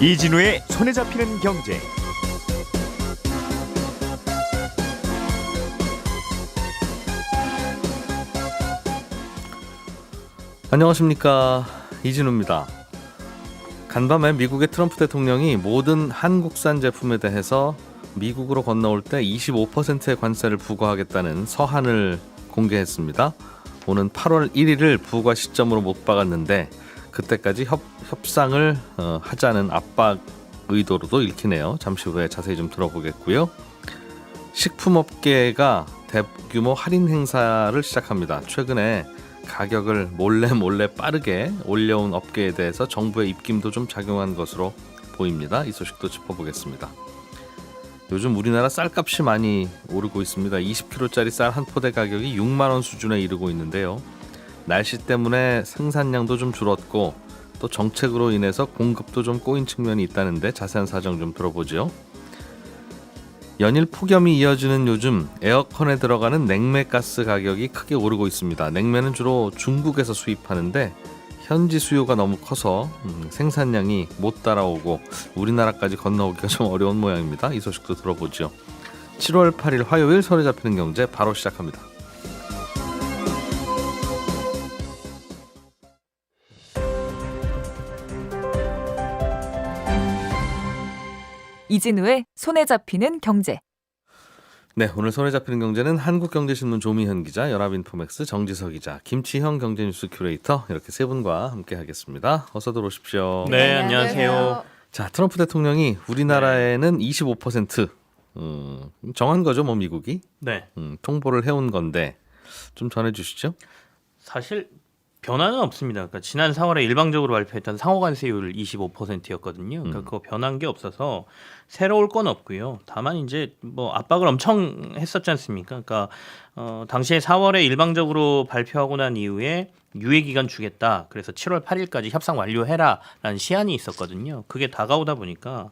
이진우의 손에 잡히는 경제. 안녕하십니까 이진우입니다. 간밤에 미국의 트럼프 대통령이 모든 한국산 제품에 대해서 미국으로 건너올 때 25%의 관세를 부과하겠다는 서한을 공개했습니다. 오는 8월 1일을 부과 시점으로 못 박았는데 그때까지 협, 협상을 어, 하자는 압박 의도로도 읽히네요. 잠시 후에 자세히 좀 들어보겠고요. 식품업계가 대규모 할인 행사를 시작합니다. 최근에 가격을 몰래 몰래 빠르게 올려온 업계에 대해서 정부의 입김도 좀 작용한 것으로 보입니다. 이 소식도 짚어보겠습니다. 요즘 우리나라 쌀값이 많이 오르고 있습니다. 20kg짜리 쌀 한 포대 가격이 6만 원 수준에 이르고 있는데요. 날씨 때문에 생산량도 좀 줄었고 또 정책으로 인해서 공급도 좀 꼬인 측면이 있다는데 자세한 사정 좀 들어보죠. 연일 폭염이 이어지는 요즘 에어컨에 들어가는 냉매가스 가격이 크게 오르고 있습니다. 냉매는 주로 중국에서 수입하는데 현지 수요가 너무 커서 음, 생산량이 못 따라오고 우리나라까지 건너오기가 좀 어려운 모양입니다. 이 소식도 들어보죠. 7월 8일 화요일 소리 잡히는 경제 바로 시작합니다. 이진우의 손에 잡히는 경제. 네, 오늘 손에 잡히는 경제는 한국경제신문 조미현 기자, 연합인포맥스 정지석 기자, 김치형 경제뉴스 큐레이터 이렇게 세 분과 함께 하겠습니다. 어서 들어오십시오. 네, 안녕하세요. 자, 트럼프 대통령이 우리나라에는 25% 음, 정한 거죠, 뭐 미국이 네. 음, 통보를 해온 건데 좀 전해 주시죠. 사실 변화는 없습니다. 그러니까 지난 4월에 일방적으로 발표했던 상호관세율 25%였거든요. 그러니까 음. 그거 변한 게 없어서 새로울 건 없고요. 다만 이제 뭐 압박을 엄청 했었지 않습니까? 그러니까 어, 당시에 4월에 일방적으로 발표하고 난 이후에 유예 기간 주겠다. 그래서 7월 8일까지 협상 완료해라라는 시한이 있었거든요. 그게 다가오다 보니까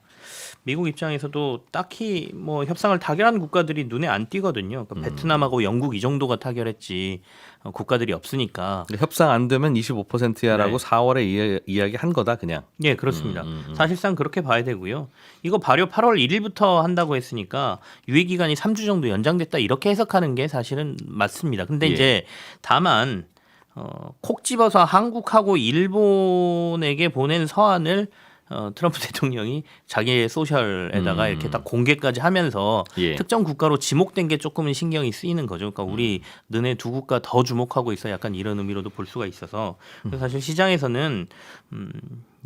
미국 입장에서도 딱히 뭐 협상을 타결한 국가들이 눈에 안 띄거든요. 그러니까 베트남하고 영국 이 정도가 타결했지 어, 국가들이 없으니까. 협상 안 되면 25%야라고 네. 4월에 이야, 이야기 한 거다 그냥. 예, 그렇습니다. 음, 음, 음. 사실상 그렇게 봐야 되고요. 이거 발효 8월 1일부터 한다고 했으니까 유예 기간이 3주 정도 연장됐다 이렇게 해석하는 게 사실은 맞습니다. 근데 예. 이제 다만 어, 콕 집어서 한국하고 일본에게 보낸 서한을 어, 트럼프 대통령이 자기의 소셜에다가 음. 이렇게 딱 공개까지 하면서 예. 특정 국가로 지목된 게 조금은 신경이 쓰이는 거죠. 그러니까 우리 음. 너네 두 국가 더 주목하고 있어 약간 이런 의미로도 볼 수가 있어서 음. 그래서 사실 시장에서는 음,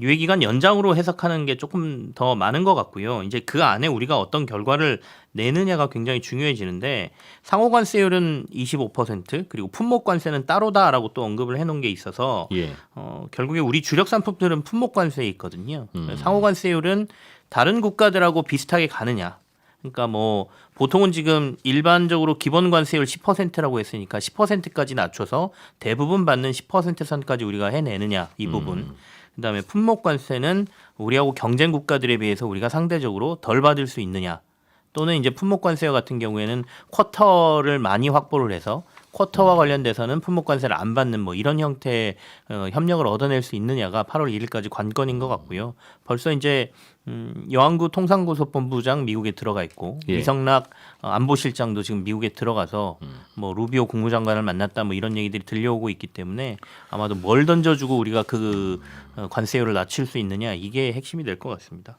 유예 기간 연장으로 해석하는 게 조금 더 많은 것 같고요. 이제 그 안에 우리가 어떤 결과를 내느냐가 굉장히 중요해지는데 상호 관세율은 25% 그리고 품목 관세는 따로다라고 또 언급을 해놓은 게 있어서 예. 어, 결국에 우리 주력 상품들은 품목 관세에 있거든요. 음. 상호 관세율은 다른 국가들하고 비슷하게 가느냐. 그러니까 뭐 보통은 지금 일반적으로 기본 관세율 10%라고 했으니까 10%까지 낮춰서 대부분 받는 10% 선까지 우리가 해내느냐 이 부분. 음. 그다음에 품목 관세는 우리하고 경쟁 국가들에 비해서 우리가 상대적으로 덜 받을 수 있느냐. 또는 이제 품목 관세와 같은 경우에는 쿼터를 많이 확보를 해서 쿼터와 관련돼서는 품목 관세를 안 받는 뭐 이런 형태의 어, 협력을 얻어낼 수 있느냐가 8월 1일까지 관건인 것 같고요. 벌써 이제 음, 여왕구 통상고소본부장 미국에 들어가 있고 예. 이성락 어, 안보실장도 지금 미국에 들어가서 뭐 루비오 국무장관을 만났다 뭐 이런 얘기들이 들려오고 있기 때문에 아마도 뭘 던져주고 우리가 그 어, 관세율을 낮출 수 있느냐 이게 핵심이 될 것 같습니다.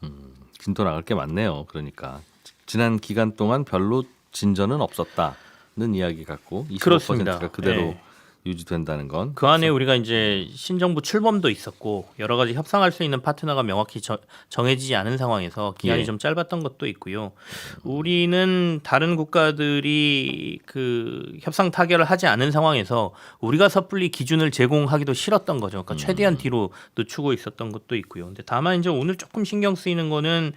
진도 나갈 게 많네요. 그러니까 지난 기간 동안 별로 진전은 없었다는 이야기 같고 25%가 그렇습니다. 그대로 네. 유지된다는 건 그 안에 우리가 이제 신정부 출범도 있었고 여러 가지 협상할 수 있는 파트너가 명확히 저- 정해지지 않은 상황에서 기간이 예. 좀 짧았던 것도 있고요. 우리는 다른 국가들이 그 협상 타결을 하지 않은 상황에서 우리가 섣불리 기준을 제공하기도 싫었던 거죠. 그러니까 최대한 뒤로 늦추고 있었던 것도 있고요. 근데 다만 이제 오늘 조금 신경 쓰이는 거는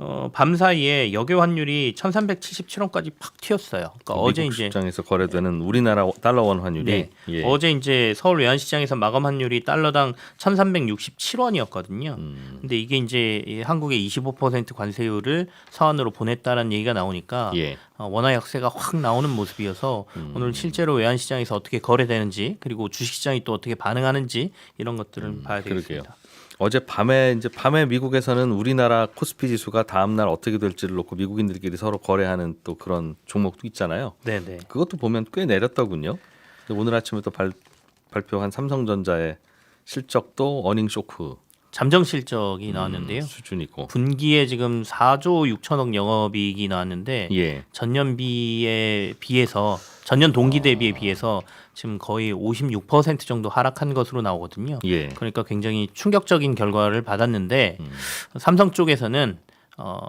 어, 밤 사이에 역외 환율이 1,377원까지 팍 튀었어요. 그러니까 어제 미국 이제 시장에서 거래되는 우리나라 달러 원 환율이 네. 예. 어제 이제 서울 외환시장에서 마감 환율이 달러당 1,367원이었거든요. 음, 근데 이게 이제 이 한국의 25% 관세율을 서한으로 보냈다는 얘기가 나오니까 예. 어, 원화 약세가 확 나오는 모습이어서 음. 오늘 실제로 외환시장에서 어떻게 거래되는지 그리고 주식시장이 또 어떻게 반응하는지 이런 봐야 음, 그러게요. 되겠습니다. 어제 밤에 이제 밤에 미국에서는 우리나라 코스피 지수가 다음 날 어떻게 될지를 놓고 미국인들끼리 서로 거래하는 또 그런 종목도 있잖아요. 네네. 그것도 보면 꽤 내렸더군요. 오늘 아침에 또 발, 발표한 삼성전자의 실적도 어닝 쇼크 잠정 실적이 나왔는데요. 수준이고. 분기에 지금 4조 6천억 영업이익이 나왔는데 예. 전년비에 비해서 전년 동기 대비에 비해서 지금 거의 56% 정도 하락한 것으로 나오거든요. 예. 그러니까 굉장히 충격적인 결과를 받았는데 음. 삼성 쪽에서는 어,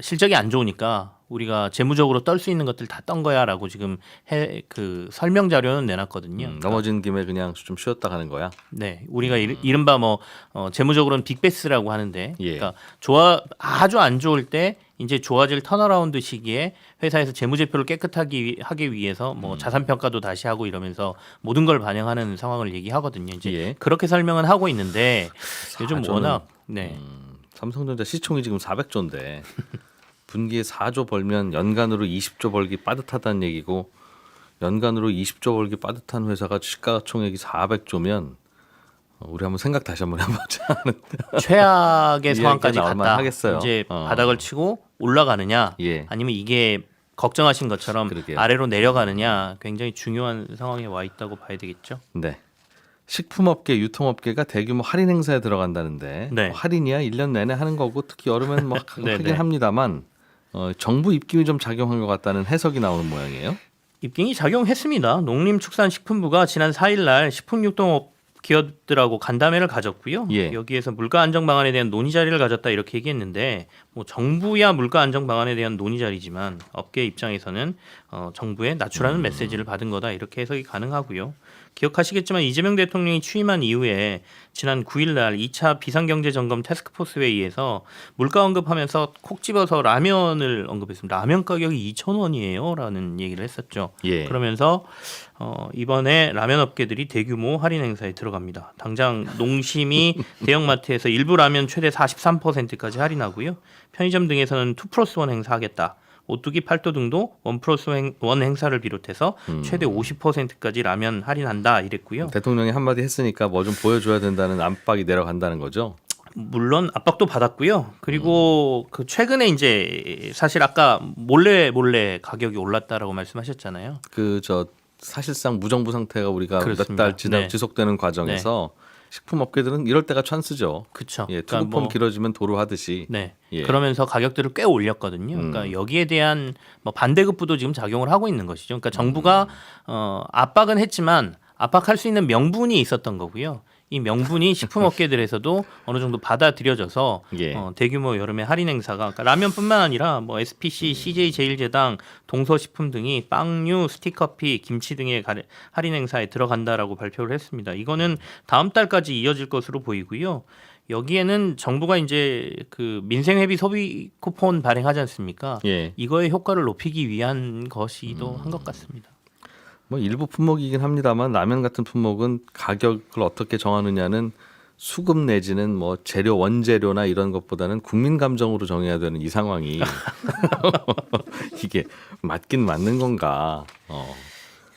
실적이 안 좋으니까 우리가 재무적으로 떨 수 있는 것들 다 떤 거야라고 지금 해, 그 설명 자료는 내놨거든요. 음, 넘어진 김에 그냥 좀 쉬었다 가는 거야. 네, 우리가 이- 이른바 뭐 어, 재무적으로는 빅베스라고 하는데, 예. 그러니까 좋아 아주 안 좋을 때 이제 좋아질 턴어라운드 시기에 회사에서 재무제표를 깨끗하게 위- 하기 위해서 뭐 음. 자산 평가도 다시 하고 이러면서 모든 걸 반영하는 상황을 얘기하거든요. 이제 예. 그렇게 설명은 하고 있는데 요즘 사조는- 워낙 네. 음, 삼성전자 시총이 지금 400조인데 분기에 4조 벌면 연간으로 20조 벌기 빠듯하다는 얘기고 연간으로 20조 벌기 빠듯한 회사가 시가총액이 400조면 우리 한번 생각 다시 한번 해보자. 최악의 상황까지 갔다. 만하겠어요. 이제 어. 바닥을 치고 올라가느냐, 예. 아니면 이게 걱정하신 것처럼 그러게요. 아래로 내려가느냐, 굉장히 중요한 상황에 와 있다고 봐야 되겠죠. 네. 식품업계, 유통업계가 대규모 할인 행사에 들어간다는데 네. 뭐 할인이야 1년 내내 하는 거고 특히 여름에는 뭐 네, 하긴 네. 합니다만 어, 정부 입김이 좀 작용한 것 같다는 해석이 나오는 모양이에요. 입김이 작용했습니다. 농림축산식품부가 지난 4일날 식품유통업 기업들하고 간담회를 가졌고요. 예. 여기에서 물가 안정 방안에 대한 논의 자리를 가졌다 이렇게 얘기했는데 뭐 정부야 물가 안정 방안에 대한 논의 자리지만 업계 입장에서는 어, 정부의 낮추라는 메시지를 받은 거다 이렇게 해석이 가능하고요. 기억하시겠지만 이재명 대통령이 취임한 이후에 지난 9일 날 2차 비상경제점검 테스크포스 회의에서 물가 언급하면서 콕 집어서 라면을 언급했습니다. 라면 가격이 2,000원이에요라는 얘기를 했었죠. 예. 그러면서 어, 이번에 라면 업계들이 대규모 할인 행사에 들어갑니다. 당장 농심이 대형마트에서 일부 라면 최대 43%까지 할인하고요. 편의점 등에서는 2 플러스 1 행사하겠다. 오뚜기 팔도 등도 원 플러스 행- 원 행사를 비롯해서 음. 최대 50%까지 라면 할인한다 이랬고요. 대통령이 한마디 했으니까 뭐 좀 보여줘야 된다는 압박이 내려간다는 거죠. 물론 압박도 받았고요. 그리고 그 최근에 이제 사실 아까 몰래 몰래 가격이 올랐다라고 말씀하셨잖아요. 그 저 사실상 무정부 상태가 우리가 몇. 달 지나 네. 지속되는 과정에서 식품 업계들은 이럴 때가 찬스죠. 그렇죠. 예, 투구폼 길어지면 도로 하듯이. 네. 예. 그러면서 가격들을 꽤 올렸거든요. 음. 그러니까 여기에 대한 뭐 반대급부도 지금 작용을 하고 있는 것이죠. 그러니까 정부가 어 압박은 했지만 압박할 수 있는 명분이 있었던 거고요. 이 명분이 식품 업계들에서도 어느 정도 받아들여져서 예. 어, 대규모 여름에 할인 행사가 그러니까 라면뿐만 아니라 뭐 SPC, CJ 제일제당, 동서식품 등이 빵류, 스틱커피, 김치 등의 가리- 할인 행사에 들어간다라고 발표를 했습니다. 이거는 다음 달까지 이어질 것으로 보이고요. 여기에는 정부가 이제 그 민생 회비 소비 쿠폰 발행하지 않습니까? 예. 이거의 효과를 높이기 위한 것이기도 한 것 같습니다. 뭐 일부 품목이긴 합니다만 라면 같은 품목은 가격을 어떻게 정하느냐는 수급 내지는 뭐 재료 원재료나 이런 것보다는 국민 감정으로 정해야 되는 이 상황이 이게 맞긴 맞는 건가? 어.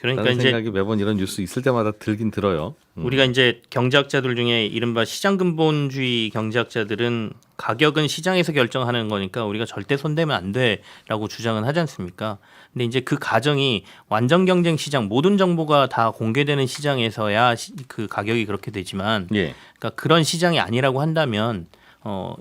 그러니까 이제 생각이 매번 이런 뉴스 있을 때마다 들긴 들어요. 음. 우리가 이제 경제학자들 중에 이른바 시장 근본주의 경제학자들은 가격은 시장에서 결정하는 거니까 우리가 절대 손대면 안 돼라고 주장은 하지 않습니까? 근데 이제 그 가정이 완전 경쟁 시장 모든 정보가 다 공개되는 시장에서야 시- 그 가격이 그렇게 되지만 예. 그러니까 그런 시장이 아니라고 한다면 어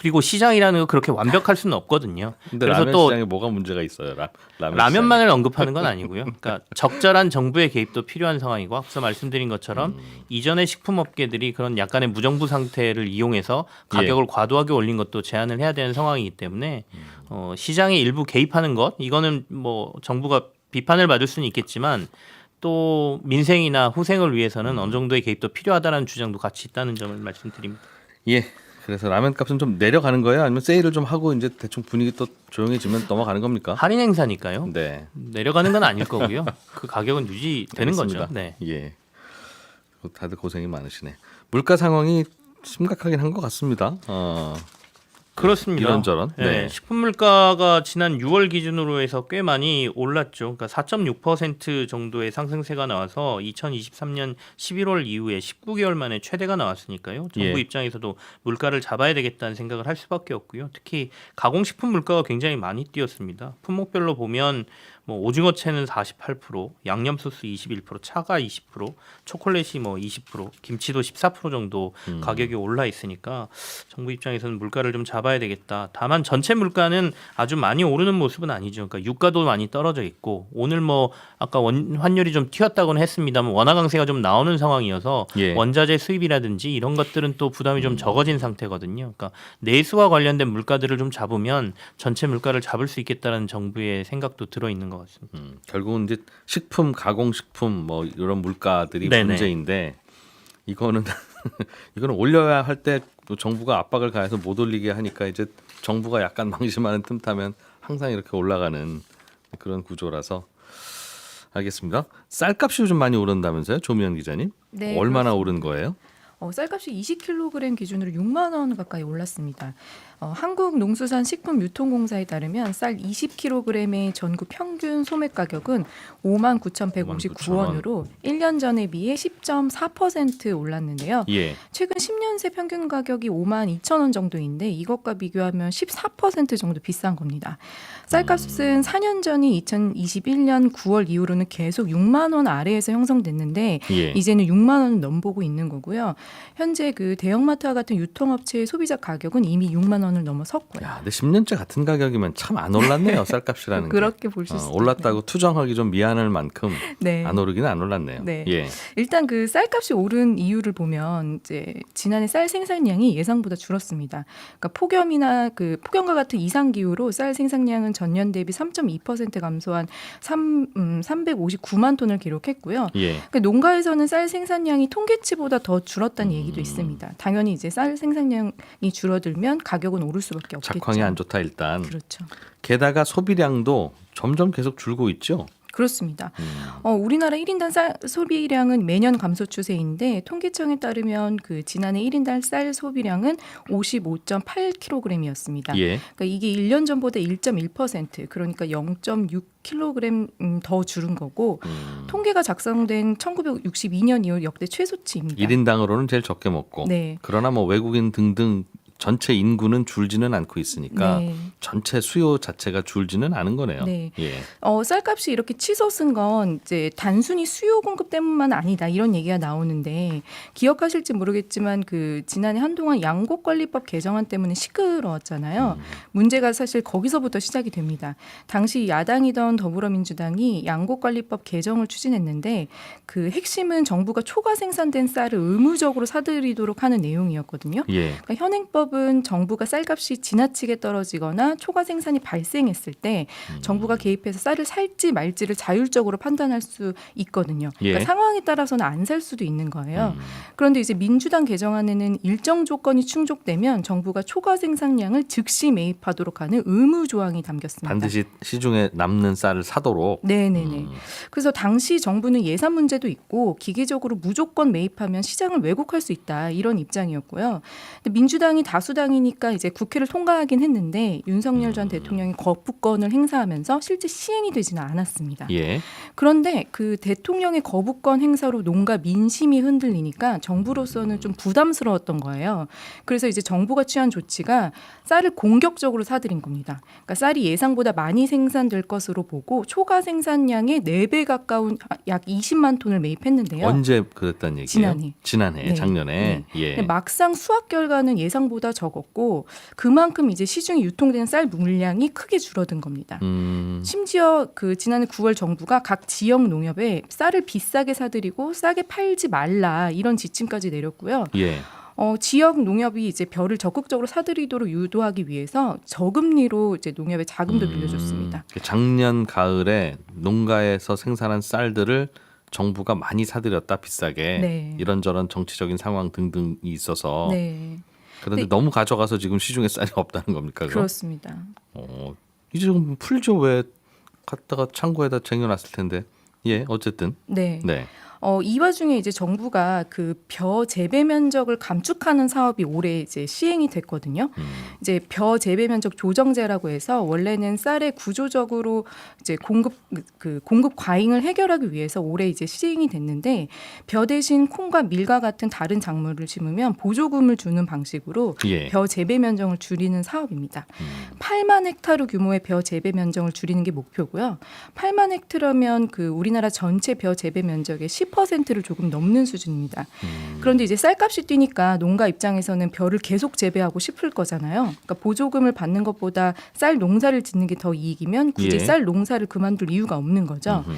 그리고 시장이라는 거 그렇게 완벽할 수는 없거든요. 근데 그래서 라면 또 시장에 뭐가 문제가 있어요? 라, 라면 라면만을 언급하는 건 아니고요. 그러니까 적절한 정부의 개입도 필요한 상황이고 앞서 말씀드린 것처럼 이전에 식품업계들이 그런 약간의 무정부 상태를 이용해서 가격을 과도하게 올린 것도 제한을 해야 되는 상황이기 때문에 어, 시장에 일부 개입하는 것 이거는 뭐 정부가 비판을 받을 수는 있겠지만 또 민생이나 후생을 위해서는 어느 정도의 개입도 필요하다는 주장도 같이 있다는 점을 말씀드립니다. 예. 그래서 라면 값은 좀 내려가는 거예요? 아니면 세일을 좀 하고 이제 대충 분위기 또 조용해지면 넘어가는 겁니까? 할인 행사니까요. 네. 내려가는 건 아닐 거고요. 그 가격은 유지되는 알겠습니다. 거죠. 네. 예. 다들 고생이 많으시네. 물가 상황이 심각하긴 한 것 같습니다. 어, 그렇습니다. 이런저런. 네. 네. 식품 물가가 지난 6월 기준으로 해서 꽤 많이 올랐죠. 그러니까 4.6% 정도의 상승세가 나와서 2023년 11월 이후에 19개월 만에 최대가 나왔으니까요. 정부 예. 입장에서도 물가를 잡아야 되겠다는 생각을 할 수밖에 없고요. 특히 가공식품 물가가 굉장히 많이 뛰었습니다. 품목별로 보면 뭐 오징어 채는 48%, 양념 소스 21%, 차가 20%, 초콜릿이 뭐 20%, 김치도 14% 정도 음. 가격이 올라 있으니까 정부 입장에서는 물가를 좀 잡아야 되겠다. 다만 전체 물가는 아주 많이 오르는 모습은 아니죠. 그러니까 유가도 많이 떨어져 있고 오늘 뭐 아까 원, 환율이 좀 튀었다고는 했습니다만 원화 강세가 좀 나오는 상황이어서 예. 원자재 수입이라든지 이런 것들은 또 부담이 좀 적어진 상태거든요. 그러니까 내수와 관련된 물가들을 좀 잡으면 전체 물가를 잡을 수 있겠다는 정부의 생각도 들어 있는 것 음, 결국은 이제 식품, 가공식품 뭐 이런 물가들이 네네. 문제인데 이거는 이거는 올려야 할 때 정부가 압박을 가해서 못 올리게 하니까 이제 정부가 약간 방심하는 틈 타면 항상 이렇게 올라가는 그런 구조라서 알겠습니다. 쌀값이 요즘 많이 오른다면서요, 조미연 기자님? 네, 얼마나 그렇습니다. 오른 거예요? 어, 쌀값이 20kg 기준으로 6만 원 가까이 올랐습니다. 어, 한국농수산식품유통공사에 따르면 쌀 20kg의 전국 평균 소매 가격은 5만 9,159원으로 1년 전에 비해 10.4% 올랐는데요. 예. 최근 10년 새 평균 가격이 5만 2천 원 정도인데 이것과 비교하면 14% 정도 비싼 겁니다. 쌀값은 4년 전이 2021년 9월 이후로는 계속 6만 원 아래에서 형성됐는데 예. 이제는 6만 원을 넘보고 있는 거고요. 현재 그 대형마트와 같은 유통업체의 소비자 가격은 이미 6만 원을 넘어섰고요. 야, 근데 10년째 같은 가격이면 참 안 올랐네요, 쌀값이라는 게. 그렇게 볼수 어, 있습니다. 올랐다고 투정하기 좀 미안할 만큼 네. 안 오르기는 안 올랐네요. 네. 예. 일단 그 쌀값이 오른 이유를 보면 이제 지난 해 쌀 생산량이 예상보다 줄었습니다. 그러니까 폭염이나 그 폭염과 같은 이상 기후로 쌀 생산량은 전년 대비 3.2% 감소한 3 음, 359만 톤을 기록했고요. 예. 그러니까 농가에서는 쌀 생산량이 통계치보다 더 줄었다는 얘기도 음. 있습니다. 당연히 이제 쌀 생산량이 줄어들면 가격은 오를 수밖에 없겠죠. 작황이 안 좋다 일단. 그렇죠. 게다가 소비량도 점점 계속 줄고 있죠. 그렇습니다. 음. 어, 우리나라 1인당 쌀 소비량은 매년 감소 추세인데 통계청에 따르면 그 지난해 1인당 쌀 소비량은 55.8kg이었습니다. 예. 그러니까 이게 1년 전보다 1.1% 그러니까 0.6kg 음, 더 줄은 거고 음. 통계가 작성된 1962년 이후 역대 최소치입니다. 1인당으로는 제일 적게 먹고. 네. 그러나 뭐 외국인 등등 전체 인구는 줄지는 않고 있으니까 네. 전체 수요 자체가 줄지는 않은 거네요. 네. 예. 어, 쌀값이 이렇게 치솟은 건 이제 단순히 수요 공급 때문만 아니다 이런 얘기가 나오는데 기억하실지 모르겠지만 그 지난해 한동안 양곡관리법 개정안 때문에 시끄러웠잖아요. 음. 문제가 사실 거기서부터 시작이 됩니다. 당시 야당이던 더불어민주당이 양곡관리법 개정을 추진했는데 그 핵심은 정부가 초과 생산된 쌀을 의무적으로 사들이도록 하는 내용이었거든요. 예. 그러니까 현행법 은 정부가 쌀값이 지나치게 떨어지거나 초과 생산이 발생했을 때 음. 정부가 개입해서 쌀을 살지 말지를 자율적으로 판단할 수 있거든요. 그러니까 예. 상황에 따라서는 안 살 수도 있는 거예요. 음. 그런데 이제 민주당 개정안에는 일정 조건이 충족되면 정부가 초과 생산량을 즉시 매입하도록 하는 의무 조항이 담겼습니다. 반드시 시중에 남는 쌀을 사도록. 네네네. 음. 그래서 당시 정부는 예산 문제도 있고 기계적으로 무조건 매입하면 시장을 왜곡할 수 있다 이런 입장이었고요. 민주당이 다 수당이니까 이제 국회를 통과하긴 했는데 윤석열 전 음. 대통령이 거부권을 행사하면서 실제 시행이 되지는 않았습니다. 예. 그런데 그 대통령의 거부권 행사로 농가 민심이 흔들리니까 정부로서는 좀 부담스러웠던 거예요. 그래서 이제 정부가 취한 조치가 쌀을 공격적으로 사들인 겁니다. 그러니까 쌀이 예상보다 많이 생산될 것으로 보고 초과 생산량의 4배 가까운 약 20만 톤을 매입했는데요. 언제 그랬단 얘기예요? 지난해. 지난해, 네. 작년에. 예. 근데 막상 수확 결과는 예상보다 적었고 그만큼 이제 시중에 유통되는 쌀 물량이 크게 줄어든 겁니다. 음. 심지어 그 지난해 9월 정부가 각 지역 농협에 쌀을 비싸게 사들이고 싸게 팔지 말라 이런 지침까지 내렸고요. 예. 어, 지역 농협이 이제 벼를 적극적으로 사들이도록 유도하기 위해서 저금리로 이제 농협에 자금도 음. 빌려줬습니다. 작년 가을에 농가에서 생산한 쌀들을 정부가 많이 사들였다 비싸게 네. 이런저런 정치적인 상황 등등이 있어서 네, 그런데 네. 너무 가져가서 지금 시중에 쌀이 없다는 겁니까? 그럼? 그렇습니다. 어, 이제 좀 풀죠 왜 갖다가 창고에다 쟁여놨을 텐데 예 어쨌든 네. 네 어, 이 와중에 이제 정부가 그 벼 재배 면적을 감축하는 사업이 올해 이제 시행이 됐거든요. 음. 이제 벼 재배 면적 조정제라고 해서 원래는 쌀의 구조적으로 이제 공급 그 공급 과잉을 해결하기 위해서 올해 이제 시행이 됐는데 벼 대신 콩과 밀과 같은 다른 작물을 심으면 보조금을 주는 방식으로 예. 벼 재배 면적을 줄이는 사업입니다. 음. 8만 헥타르 규모의 벼 재배 면적을 줄이는 게 목표고요. 8만 헥타르면 그 우리나라 전체 벼 재배 면적의 10%를 조금 넘는 수준입니다. 음. 그런데 이제 쌀값이 뛰니까 농가 입장에서는 벼를 계속 재배하고 싶을 거잖아요. 그러니까 보조금을 받는 것보다 쌀 농사를 짓는 게 더 이익이면 굳이 예. 쌀 농사를 그만둘 이유가 없는 거죠. 음흠.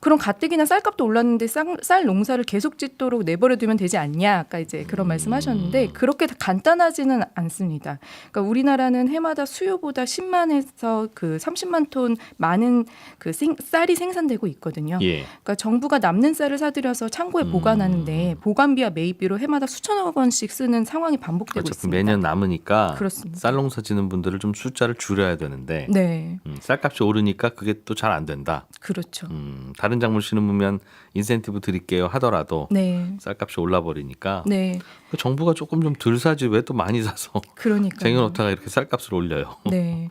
그럼 가뜩이나 쌀값도 올랐는데 쌀, 쌀 농사를 계속 짓도록 내버려 두면 되지 않냐? 아까 이제 그런 음. 말씀하셨는데 그렇게 간단하지는 않습니다. 그러니까 우리나라는 해마다 수요보다 10만에서 그 30만 톤 많은 그 생, 쌀이 생산되고 있거든요. 예. 그러니까 정부가 남는 쌀을 사들여서 창고에 음. 보관하는데 보관비와 매입비로 해마다 수천억 원씩 쓰는 상황이 반복되고 어차피 있습니다. 매년 남으니까 그렇습니다. 쌀 농사 짓는 분들을 좀 숫자를 줄여야 되는데 네, 음, 쌀값이 오르니까 그게 또 잘 안 된다. 그렇죠. 음, 다른 작물 심으면 인센티브 드릴게요 하더라도 네, 쌀값이 올라 버리니까 네, 그 정부가 조금 좀 덜 사지 왜 또 많이 사서 그러니까. 쟁여놓다가 이렇게 쌀값을 올려요. 네.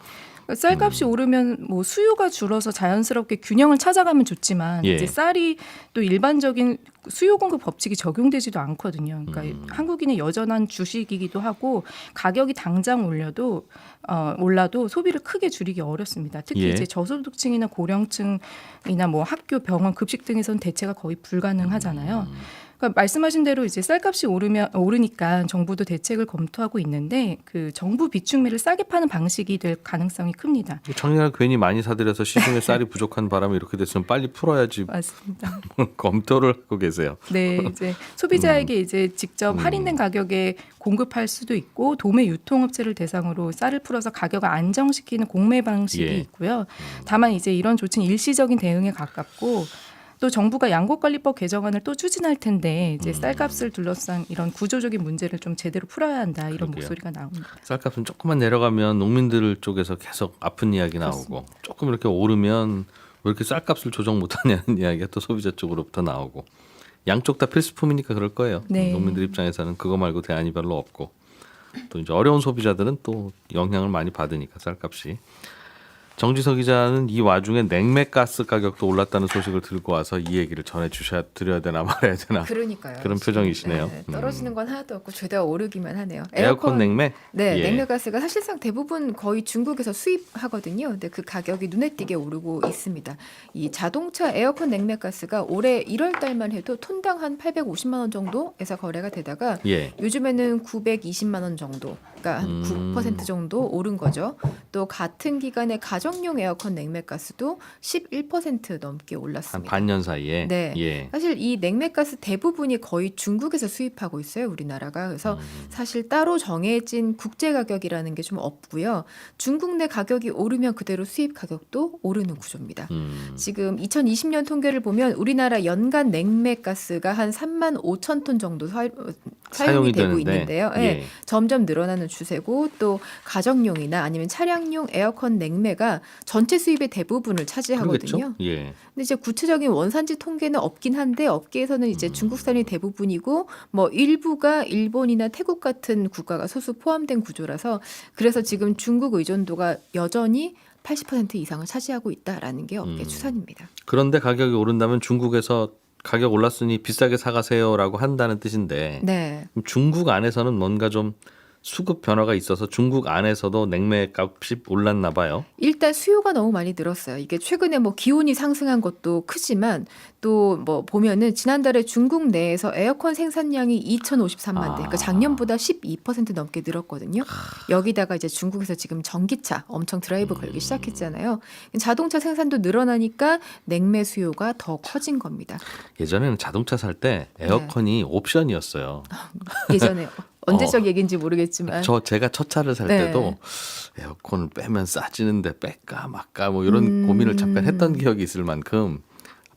그러니까 쌀값이 음. 오르면 뭐 수요가 줄어서 자연스럽게 균형을 찾아가면 좋지만 예. 이제 쌀이 또 일반적인 수요 공급 법칙이 적용되지도 않거든요. 그러니까 음. 한국인의 여전한 주식이기도 하고 가격이 당장 올려도 어, 올라도 소비를 크게 줄이기 어렵습니다. 특히 예. 이제 저소득층이나 고령층이나 뭐 학교, 병원, 급식 등에서는 대체가 거의 불가능하잖아요. 음. 그러니까 말씀하신 대로 이제 쌀값이 오르면 오르니까 정부도 대책을 검토하고 있는데 그 정부 비축미를 싸게 파는 방식이 될 가능성이 큽니다. 작년에 괜히 많이 사들여서 시중에 쌀이 부족한 바람에 이렇게 됐으면 빨리 풀어야지 맞습니다. 검토를 하고 계세요. 네, 이제 소비자에게 이제 직접 음. 할인된 가격에 공급할 수도 있고 도매 유통업체를 대상으로 쌀을 풀어서 가격을 안정시키는 공매 방식이 예. 있고요. 다만 이제 이런 조치는 일시적인 대응에 가깝고 또 정부가 양곡관리법 개정안을 또 추진할 텐데 이제 음. 쌀값을 둘러싼 이런 구조적인 문제를 좀 제대로 풀어야 한다 이런 그러게요. 목소리가 나옵니다. 쌀값은 조금만 내려가면 농민들 쪽에서 계속 아픈 이야기 나오고 조금 이렇게 오르면 왜 이렇게 쌀값을 조정 못하냐는 이야기가 또 소비자 쪽으로부터 나오고 양쪽 다 필수품이니까 그럴 거예요. 네. 농민들 입장에서는 그거 말고 대안이 별로 없고 또 이제 어려운 소비자들은 또 영향을 많이 받으니까 쌀값이 정지석 기자는 이 와중에 냉매가스 가격도 올랐다는 소식을 들고 와서 이 얘기를 전해 주셔야 드려야 되나 말아야 되나 그러니까요. 그런 표정이시네요. 네, 떨어지는 건 하나도 없고 죄다 오르기만 하네요. 에어컨 냉매 네, 예. 냉매가스가 사실상 대부분 거의 중국에서 수입하거든요. 근데 그 가격이 눈에 띄게 오르고 있습니다. 이 자동차 에어컨 냉매가스가 올해 1월 달만 해도 톤당 한 850만 원 정도에서 거래가 되다가 예 요즘에는 920만 원 정도, 그러니까 한 음. 9% 정도 오른 거죠. 또 같은 기간에 가정용 에어컨 냉매가스도 11% 넘게 한 올랐습니다. 반년 사이에 네. 예. 사실 이 냉매가스 대부분이 거의 중국에서 수입하고 있어요, 우리나라가. 그래서 음. 사실 따로 정해진 국제 가격이라는 게 좀 없고요. 중국 내 가격이 오르면 그대로 수입 가격도 오르는 구조입니다. 음. 지금 2020년 통계를 보면 우리나라 연간 냉매가스가 한 3만 5천 톤 정도 사, 어, 사용이 되고 되는데, 있는데요. 예. 예. 점점 늘어나는 추세고 또 가정용이나 아니면 차량용 에어컨 냉매가 전체 수입의 대부분을 차지하거든요. 예. 근데 이제 구체적인 원산지 통계는 없긴 한데 업계에서는 이제 음. 중국산이 대부분이고 뭐 일부가 일본이나 태국 같은 국가가 소수 포함된 구조라서 그래서 지금 중국 의존도가 여전히 80% 이상을 차지하고 있다라는 게 업계 음. 추산입니다. 그런데 가격이 오른다면 중국에서 가격 올랐으니 비싸게 사가세요라고 한다는 뜻인데 네. 중국 안에서는 뭔가 좀 수급 변화가 있어서 중국 안에서도 냉매 값이 올랐나 봐요. 일단 수요가 너무 많이 늘었어요. 이게 최근에 뭐 기온이 상승한 것도 크지만 또 뭐 보면은 지난달에 중국 내에서 에어컨 생산량이 2,053만 대, 그러니까 아. 작년보다 12% 넘게 늘었거든요. 여기다가 이제 중국에서 지금 전기차 엄청 드라이브 음. 걸기 시작했잖아요. 자동차 생산도 늘어나니까 냉매 수요가 더 커진 겁니다. 예전에는 자동차 살 때 에어컨이 옵션이었어요. 예전에 언제적 얘기인지 모르겠지만 저 제가 첫 차를 살 네. 때도 에어컨을 빼면 싸지는데 뺄까 말까 뭐 이런 음. 고민을 잠깐 했던 기억이 있을 만큼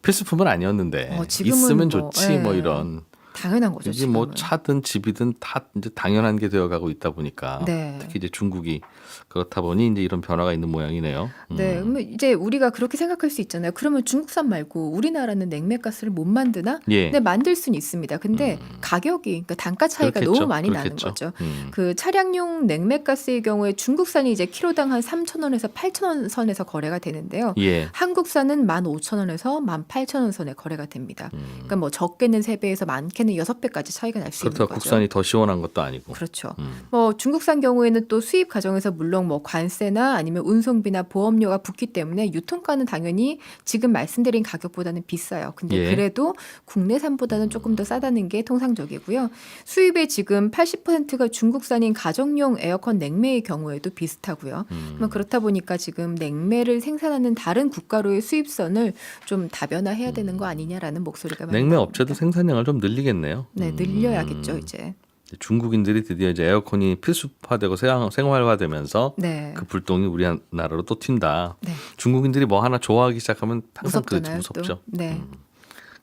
필수품은 아니었는데 어, 있으면 뭐, 좋지 뭐 예. 이런 당연한 거죠. 이게 뭐 지금은. 차든 집이든 다 이제 당연한 게 되어가고 있다 보니까 네. 특히 이제 중국이 그렇다 보니 이제 이런 변화가 있는 모양이네요. 음. 네, 그러면 이제 우리가 그렇게 생각할 수 있잖아요. 그러면 중국산 말고 우리나라는 냉매가스를 못 만드나? 예. 네, 만들 수는 있습니다. 근데 가격이 그러니까 단가 차이가 그렇겠죠. 너무 많이 나는 그렇겠죠. 거죠. 음. 그 차량용 냉매가스의 경우에 중국산이 이제 키로당 한 3,000원에서 8,000원 선에서 거래가 되는데요. 예. 한국산은 15,000원에서 18,000원 선에 거래가 됩니다. 음. 그러니까 뭐 적게는 3배에서 많게는 6배까지 차이가 날 수 있는 거죠. 국산이 더 시원한 것도 아니고. 그렇죠. 음. 뭐 중국산 경우에는 또 수입 과정에서 물론 뭐 관세나 아니면 운송비나 보험료가 붙기 때문에 유통가는 당연히 지금 말씀드린 가격보다는 비싸요. 근데 예. 그래도 국내산보다는 조금 더 싸다는 게 통상적이고요. 수입의 지금 80%가 중국산인 가정용 에어컨 냉매의 경우에도 비슷하고요. 음. 뭐 그렇다 보니까 지금 냉매를 생산하는 다른 국가로의 수입선을 좀 다변화해야 되는 거 아니냐라는 목소리가 많이 냉매 나옵니다. 업체도 생산량을 좀 늘리겠네요. 네 음. 늘려야겠죠 이제. 중국인들이 드디어 이제 에어컨이 필수화되고 생- 생활화되면서 네. 그 불똥이 우리나라로 또 튄다. 네. 중국인들이 뭐 하나 좋아하기 시작하면 항상 무섭잖아요. 무섭죠. 또. 네. 음.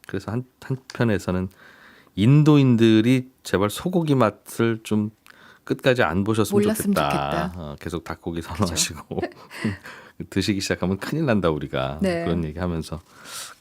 그래서 한 한편에서는 인도인들이 제발 소고기 맛을 좀 끝까지 안 보셨으면 좋겠다. 좋겠다. 어, 계속 닭고기 선호하시고 드시기 시작하면 큰일 난다 우리가 네. 그런 얘기하면서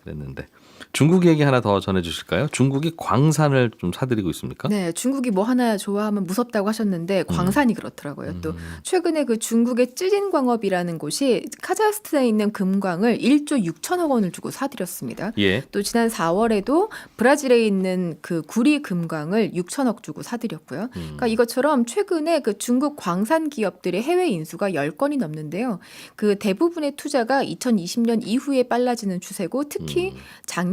그랬는데 중국 얘기 하나 더 전해주실까요? 중국이 광산을 좀 사들이고 있습니까? 네, 중국이 뭐 하나 좋아하면 무섭다고 하셨는데 광산이 그렇더라고요. 또 최근에 그 중국의 찌린 광업이라는 곳이 카자흐스탄에 있는 금광을 1조 6천억 원을 주고 사들였습니다. 예. 또 지난 4월에도 브라질에 있는 그 구리 금광을 6천억 주고 사들였고요. 음. 그러니까 이것처럼 최근에 그 중국 광산 기업들의 해외 인수가 10건이 넘는데요. 그 대부분의 투자가 2020년 이후에 빨라지는 추세고 특히 음.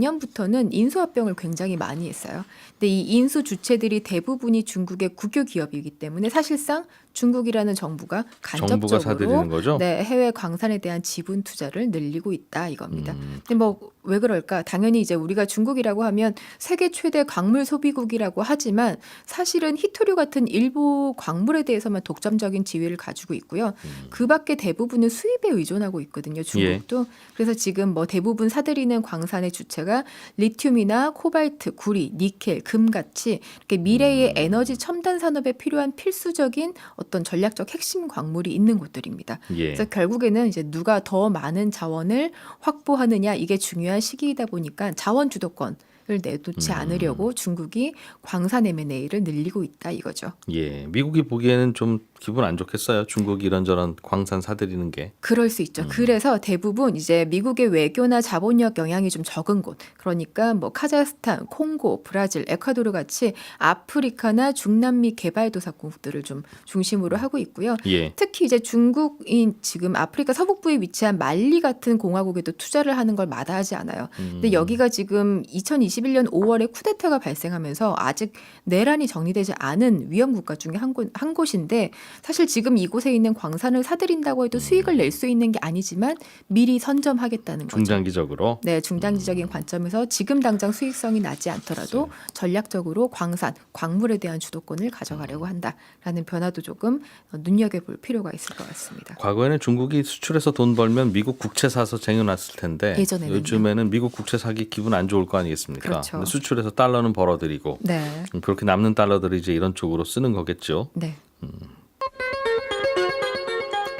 작년부터는 인수합병을 굉장히 많이 했어요. 근데 이 인수 주체들이 대부분이 중국의 국유 기업이기 때문에 사실상 중국이라는 정부가 정부가 사들이는 간접적으로 거죠? 네, 해외 광산에 대한 지분 투자를 늘리고 있다 이겁니다. 음. 근데 뭐 왜 그럴까? 당연히 이제 우리가 중국이라고 하면 세계 최대 광물 소비국이라고 하지만 사실은 히토류 같은 일부 광물에 대해서만 독점적인 지위를 가지고 있고요. 음. 그 밖에 대부분은 수입에 의존하고 있거든요. 중국도. 그래서 지금 뭐 대부분 사들이는 광산의 주체가 리튬이나 코발트, 구리, 니켈, 금 같이 이렇게 미래의 음. 에너지 첨단 산업에 필요한 필수적인 어떤 전략적 핵심 광물이 있는 곳들입니다. 예. 그래서 결국에는 이제 누가 더 많은 자원을 확보하느냐 이게 중요한 시기이다 보니까 자원 주도권 을 내놓지 음. 않으려고 중국이 광산 M&A를 늘리고 있다 이거죠. 예. 미국이 보기에는 좀 기분 안 좋겠어요. 중국이 이런저런 광산 사들이는 게. 그럴 수 있죠. 그래서 대부분 이제 미국의 외교나 자본력 영향이 좀 적은 곳, 그러니까 뭐 카자흐스탄, 콩고, 브라질, 에콰도르 같이 아프리카나 중남미 개발도상국들을 좀 중심으로 하고 있고요. 예. 특히 이제 중국인 지금 아프리카 서북부에 위치한 말리 같은 공화국에도 투자를 하는 걸 마다하지 않아요. 음. 근데 여기가 지금 2021년 5월에 쿠데타가 발생하면서 아직 내란이 정리되지 않은 위험 국가 중에 한, 곳, 한 곳인데 사실 지금 이곳에 있는 광산을 사들인다고 해도 수익을 낼 수 있는 게 아니지만 미리 선점하겠다는 거죠. 중장기적으로 네, 중장기적인 관점에서 지금 당장 수익성이 나지 않더라도 전략적으로 광산, 광물에 대한 주도권을 가져가려고 한다라는 변화도 조금 어, 눈여겨볼 필요가 있을 것 같습니다. 과거에는 중국이 수출해서 돈 벌면 미국 국채 사서 쟁여놨을 텐데 예전에는요. 요즘에는 미국 국채 사기 기분 안 좋을 거 아니겠습니까? 그렇죠. 수출해서 달러는 벌어들이고 네, 음, 그렇게 남는 달러들을 이제 이런 쪽으로 쓰는 거겠죠. 네.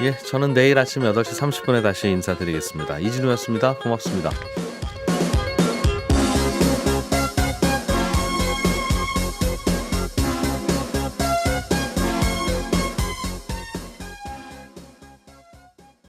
예, 저는 내일 아침 8시 30분에 다시 인사드리겠습니다. 이진우였습니다. 고맙습니다.